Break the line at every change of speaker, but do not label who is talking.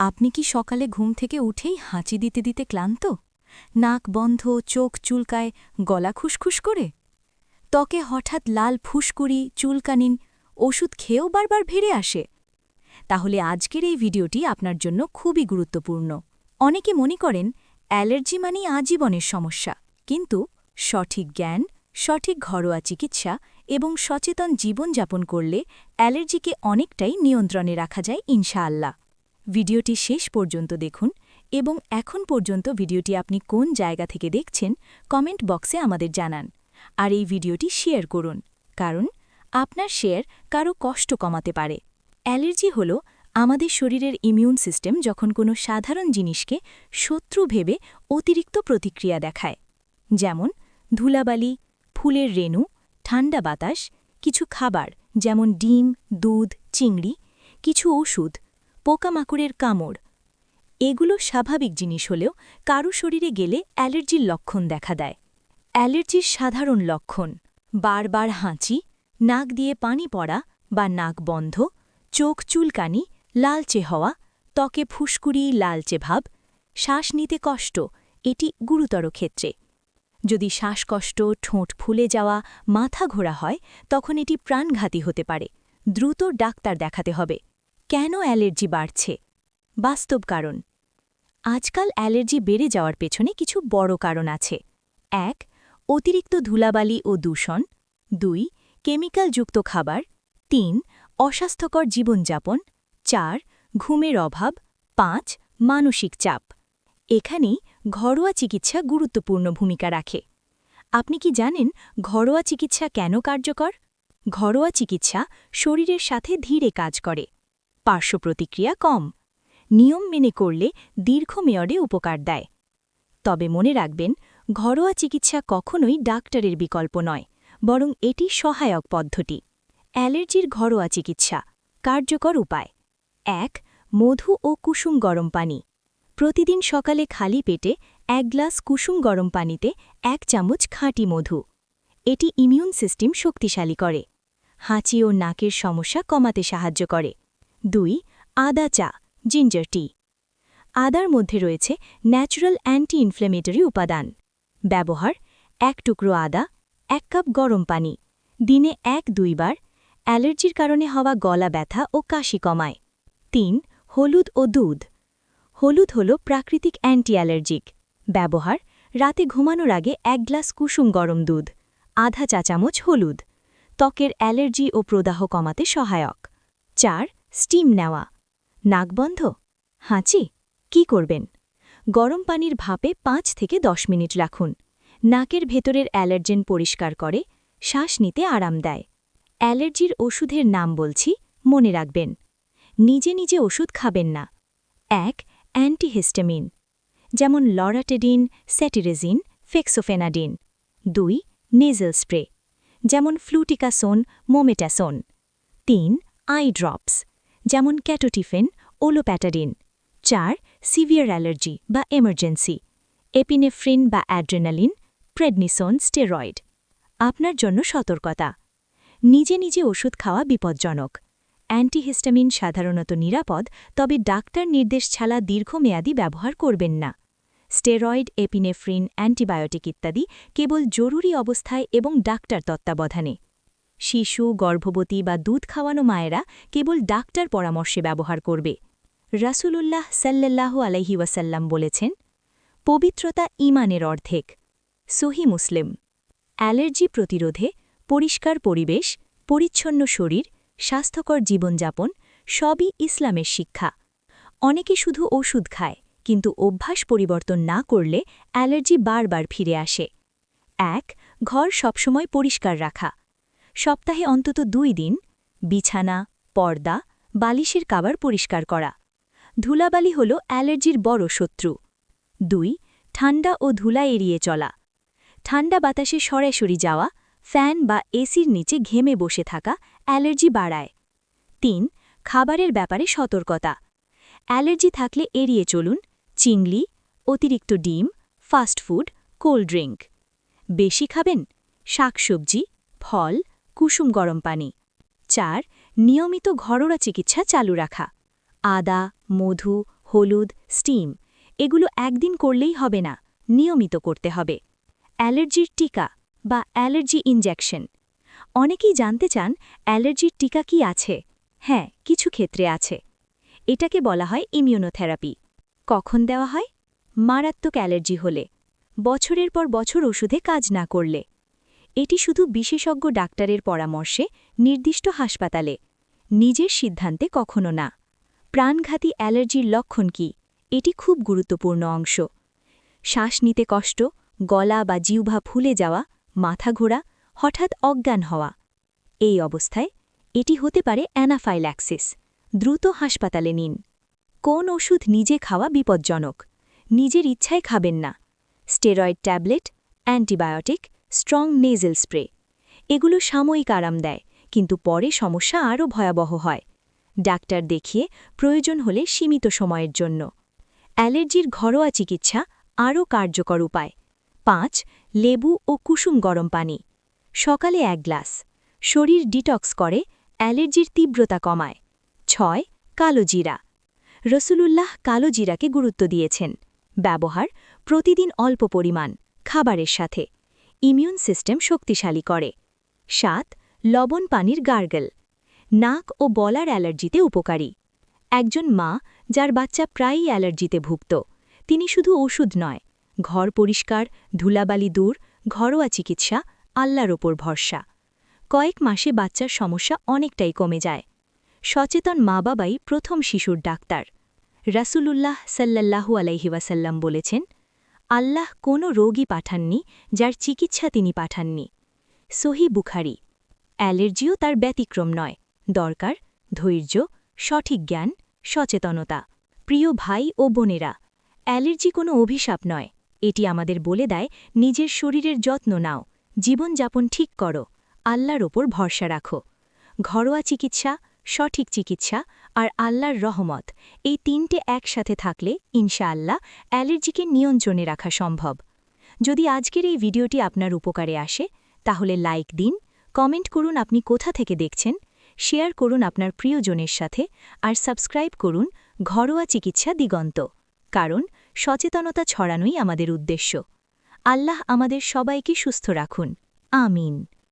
আপনি কি সকালে ঘুম থেকে উঠেই হাঁচি দিতে দিতে ক্লান্ত? নাক বন্ধ, চোখ চুলকায়, গলা খুসখুস করে? ত্বকে হঠাৎ লাল ফুসকুড়ি, চুলকানিন, ওষুধ খেয়েও বারবার ভেড়ে আসে? তাহলে আজকের এই ভিডিওটি আপনার জন্য খুবই গুরুত্বপূর্ণ। অনেকে মনে করেন, অ্যালার্জি মানেই আজীবনের সমস্যা। কিন্তু সঠিক জ্ঞান, সঠিক ঘরোয়া চিকিৎসা এবং সচেতন জীবনযাপন করলে অ্যালার্জিকে অনেকটাই নিয়ন্ত্রণে রাখা যায় ইনশাআল্লাহ। ভিডিওটি শেষ পর্যন্ত দেখুন এবং এখন পর্যন্ত ভিডিওটি আপনি কোন জায়গা থেকে দেখছেন, কমেন্ট বক্সে আমাদের জানান। আর এই ভিডিওটি শেয়ার করুন, কারণ আপনার শেয়ার কারও কষ্ট কমাতে পারে। অ্যালার্জি হল আমাদের শরীরের ইমিউন সিস্টেম যখন কোনো সাধারণ জিনিসকে শত্রু ভেবে অতিরিক্ত প্রতিক্রিয়া দেখায়, যেমন ধুলাবালি, ফুলের রেণু, ঠান্ডা বাতাস, কিছু খাবার যেমন ডিম, দুধ, চিংড়ি, কিছু ওষুধ পোকামাকড়ের কামড়। এগুলো স্বাভাবিক জিনিস হলেও কারও শরীরে গেলে অ্যালার্জির লক্ষণ দেখা দেয়। অ্যালার্জির সাধারণ লক্ষণ, বারবার হাঁচি, নাক দিয়ে পানি পড়া বা নাক বন্ধ, চোখ চুলকানি, লালচে হওয়া, ত্বকে ফুসকুড়ি, লালচে ভাব, শ্বাস নিতে কষ্ট, এটি গুরুতর ক্ষেত্রে। যদি শ্বাসকষ্ট, ঠোঁট ফুলে যাওয়া, মাথা ঘোরা হয়, তখন এটি প্রাণঘাতী হতে পারে। দ্রুত ডাক্তার দেখাতে হবে। কেন অ্যালার্জি বাড়ছে? বাস্তব কারণ। আজকাল অ্যালার্জি বেড়ে যাওয়ার পেছনে কিছু বড় কারণ আছে। এক, অতিরিক্ত ধুলাবালি ও দূষণ। দুই, কেমিক্যালযুক্ত খাবার। তিন, অস্বাস্থ্যকর জীবনযাপন। চার, ঘুমের অভাব। পাঁচ, মানসিক চাপ। এখানেই ঘরোয়া চিকিৎসা গুরুত্বপূর্ণ ভূমিকা রাখে। আপনি কি জানেন ঘরোয়া চিকিৎসা কেন কার্যকর? ঘরোয়া চিকিৎসা শরীরের সাথে ধীরে কাজ করে। পার্শ্ব প্রতিক্রিয়া কম। নিয়ম মেনে করলে দীর্ঘমেয়াদে উপকার দেয়। তবে মনে রাখবেন, ঘরোয়া চিকিৎসা কখনোই ডাক্তারের বিকল্প নয়, বরং এটি সহায়ক পদ্ধতি। অ্যালার্জির ঘরোয়া চিকিৎসা, কার্যকর উপায়। এক, মধু ও কুসুম গরম পানি। প্রতিদিন সকালে খালি পেটে এক গ্লাস কুসুম গরম পানিতে এক চামচ খাঁটি মধু। এটি ইমিউন সিস্টেম শক্তিশালী করে। হাঁচি ও নাকের সমস্যা কমাতে সাহায্য করে। দুই, আদা চা, জিঞ্জার টি। আদার মধ্যে রয়েছে ন্যাচারাল অ্যান্টি ইনফ্লেমেটরি উপাদান। ব্যবহার, এক টুকরো আদা, এক কাপ গরম পানি, দিনে এক দুইবার, অ্যালার্জির কারণে হওয়া গলা ব্যথা ও কাশি কমায়। তিন, হলুদ ও দুধ। হলুদ হল প্রাকৃতিক অ্যান্টি অ্যালার্জিক ব্যবহার, রাতে ঘুমানোর আগে এক গ্লাস কুসুম গরম দুধ, আধা চা চামচ হলুদ। ত্বকের অ্যালার্জি ও প্রদাহ কমাতে সহায়ক। চার স্টিম নেওয়া। নাক বন্ধ। হাঁচি। কি করবেন? গরম পানির ভাপে পাঁচ থেকে দশ মিনিট রাখুন। নাকের ভেতরের অ্যালার্জেন পরিষ্কার করে শ্বাস নিতে আরাম দেয়। অ্যালার্জির ওষুধের নাম বলছি, মনে রাখবেন। নিজে নিজে ওষুধ খাবেন না। এক, অ্যান্টিহিস্টামিন। যেমন লরাটেডিন, স্যাটিরেজিন, ফেক্সোফেনাডিন। দুই নেজেল স্প্রে। যেমন ফ্লুটিকাসোন, মোমেটাসোন। তিন, আই ড্রপস। যেমন ক্যাটোটিফেন ওলোপ্যাটারিন চার, সিভিয়ার অ্যালার্জি বা এমার্জেন্সি। এপিনেফ্রিন বা অ্যাড্রেনালিন, প্রেডনিসন, স্টেরয়েড। আপনার জন্য সতর্কতা। নিজে নিজে ওষুধ খাওয়া বিপজ্জনক। অ্যান্টিহিস্টামিন সাধারণত নিরাপদ, তবে ডাক্তার নির্দেশ ছাড়া দীর্ঘমেয়াদী ব্যবহার করবেন না। স্টেরয়েড, এপিনেফ্রিন, অ্যান্টিবায়োটিক ইত্যাদি কেবল জরুরি অবস্থায় এবং ডাক্তার তত্ত্বাবধানে। শিশু, গর্ভবতী বা দুধ খাওয়ানো মায়েরা কেবল ডাক্তার পরামর্শে ব্যবহার করবে। রাসূলুল্লাহ সাল্লাল্লাহু আলাইহি ওয়াসাল্লাম বলেছেন, পবিত্রতা ইমানের অর্ধেক। সহি মুসলিম। অ্যালার্জি প্রতিরোধে, পরিষ্কার পরিবেশ, পরিচ্ছন্ন শরীর, স্বাস্থ্যকর জীবনযাপন, সবই ইসলামের শিক্ষা। অনেকে শুধু ওষুধ খায়, কিন্তু অভ্যাস পরিবর্তন না করলে অ্যালার্জি বারবার ফিরে আসে। এক, ঘর সবসময় পরিষ্কার রাখা। সপ্তাহে অন্তত দুই দিন বিছানা, পর্দা, বালিশের কাবার পরিষ্কার করা। ধুলাবালি হল অ্যালার্জির বড় শত্রু। দুই, ঠান্ডা ও ধুলা এড়িয়ে চলা। ঠান্ডা বাতাসে সরাসরি যাওয়া, ফ্যান বা এসির নিচে ঘেমে বসে থাকা অ্যালার্জি বাড়ায়। তিন, খাবারের ব্যাপারে সতর্কতা। অ্যালার্জি থাকলে এড়িয়ে চলুন চিংলি অতিরিক্ত ডিম ফাস্টফুড কোল্ড ড্রিঙ্ক। বেশি খাবেন শাকসবজি, ফল কুসুম গরম পানি। চার, নিয়মিত ঘরোয়া চিকিৎসা চালু রাখা। আদা, মধু, হলুদ, স্টিম, এগুলো একদিন করলেই হবে না, নিয়মিত করতে হবে। অ্যালার্জির টিকা বা অ্যালার্জি ইনজেকশন। অনেকেই জানতে চান অ্যালার্জির টিকা কি আছে? হ্যাঁ কিছু ক্ষেত্রে আছে। এটাকে বলা হয় ইমিউনোথেরাপি। কখন দেওয়া হয়? মারাত্মক অ্যালার্জি হলে। বছরের পর বছর ওষুধে কাজ না করলে। এটি শুধু বিশেষজ্ঞ ডাক্তারের পরামর্শে নির্দিষ্ট হাসপাতালে, নিজের সিদ্ধান্তে কখনো না। প্রাণঘাতী অ্যালার্জির লক্ষণ কি? এটি খুব গুরুত্বপূর্ণ অংশ। শ্বাস নিতে কষ্ট, গলা বা জিহ্বা ফুলে যাওয়া, মাথা ঘোরা, হঠাৎ অজ্ঞান হওয়া। এই অবস্থায় এটি হতে পারে অ্যানাফাইল্যাক্সিস। দ্রুত হাসপাতালে নিন। কোন ওষুধ নিজে খাওয়া বিপজ্জনক? নিজের ইচ্ছায় খাবেন না। Steroid tablet, antibiotic strong nasal spray. এগুলো সাময়িক আরাম দেয়, কিন্তু পরে সমস্যা আরও ভয়াবহ হয়। ডাক্তার দেখিয়ে প্রয়োজন হলে সীমিত সময়ের জন্য। অ্যালার্জির ঘরোয়া চিকিৎসা আরও কার্যকর উপায়। পাঁচ, লেবু ও কুসুম গরম পানি। সকালে এক গ্লাস। শরীর ডিটক্স করে, অ্যালার্জির তীব্রতা কমায়। ছয়, কালো জিরা। রসুলুল্লাহ কালো জিরাকে গুরুত্ব দিয়েছেন। ব্যবহার প্রতিদিন অল্প পরিমাণ, খাবারের সাথে। ইমিউন সিস্টেম শক্তিশালী করে। সাত, লবণ পানির গার্গল। নাক ও বলার অ্যালার্জিতে উপকারী। একজন মা যার বাচ্চা প্রায়ই অ্যালার্জিতে ভুগত, তিনি শুধু ওষুধ নয়, ঘর পরিষ্কার, ধুলাবালি দূর, ঘরোয়া চিকিৎসা আল্লাহর ওপর ভরসা। কয়েক মাসে বাচ্চার সমস্যা অনেকটাই কমে যায়। সচেতন মা বাবাই প্রথম শিশুর ডাক্তার। রাসূলুল্লাহ সাল্লাল্লাহু আলাইহি ওয়াসাল্লাম বলেছেন আল্লাহ কোনো রোগী পাঠাননি, যার চিকিৎসা তিনি পাঠাননি। সহি বুখারি। অ্যালার্জিও তার ব্যতিক্রম নয়। দরকার, ধৈর্য, সঠিক জ্ঞান, সচেতনতা। প্রিয় ভাই ও বোনেরা, অ্যালার্জি কোনো অভিশাপ নয়। এটি আমাদের বলে দেয়, নিজের শরীরের যত্ন নাও, জীবনযাপন ঠিক করো, আল্লাহর ওপর ভরসা রাখো। ঘরোয়া চিকিৎসা সঠিক চিকিৎসা আর আল্লাহর রহমত। এই তিনটে একসাথে থাকলে, ইনশাআল্লাহ, অ্যালার্জিকে নিয়ন্ত্রণে রাখা সম্ভব। যদি আজকের এই ভিডিওটি আপনার উপকারে আসে, তাহলে লাইক দিন, কমেন্ট করুন আপনি কোথা থেকে দেখছেন, শেয়ার করুন আপনার প্রিয়জনের সাথে, আর সাবস্ক্রাইব করুন ঘরোয়া চিকিৎসা দিগন্ত। কারণ, সচেতনতা ছড়ানোই আমাদের উদ্দেশ্য। আল্লাহ আমাদের সবাইকে সুস্থ রাখুন। আমিন।